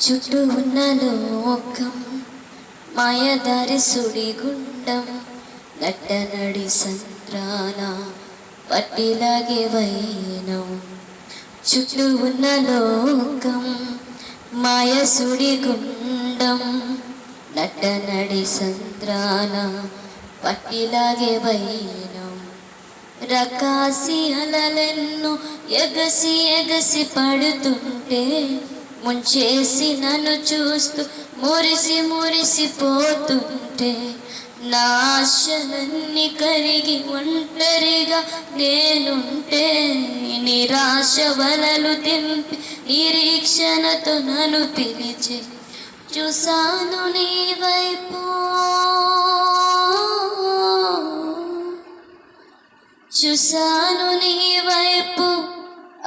చుట్టూ ఉన్న లోకం మాయదారి సుడిగుండం నట్టనడి సంత్రాల పట్టిలాగే వైనం. చుట్టూ ఉన్న లోకం మాయ సుడిగుండం నట్టనడి సంత్రాల పట్టిలాగే వైనం. రకాసి అలలెన్ను ఎగసి ఎగసి పడుతుంటే ముంచేసి నన్ను చూస్తూ మురిసి మురిసిపోతుంటే నాశలన్నీ కరిగి ఒంటరిగా నేనుంటే నిరాశ వలలు తెంపి నిరీక్షణతో నన్ను పిలిచి చూసాను నీ వైపు. చూసాను నీ వైపు.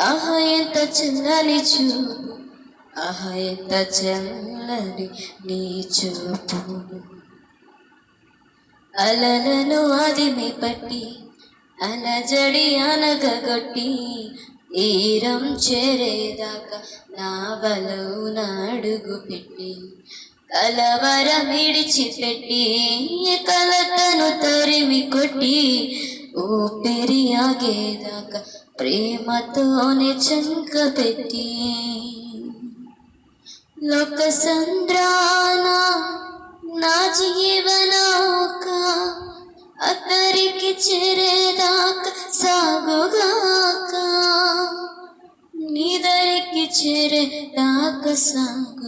ఆహ ఎంత చల్లని చూపు. ఆహ చల్లని నీ చూపు. అలలను అదిమి పట్టి అలజడి అనగగొట్టి తీరం చేరేదాకా నా బలవు అడుగు పెట్టి కలవరం విడిచిపెట్టి కలతను తరిమి కొట్టి ఊపిరి ఆగేదాకా ప్రేమతోనే చంక పెట్టి. లోక సంద్రాన నా జీవనౌక అక్కరికి చేరేదాకా సాగుగాక నీదరికి చేరేదాకా సాగు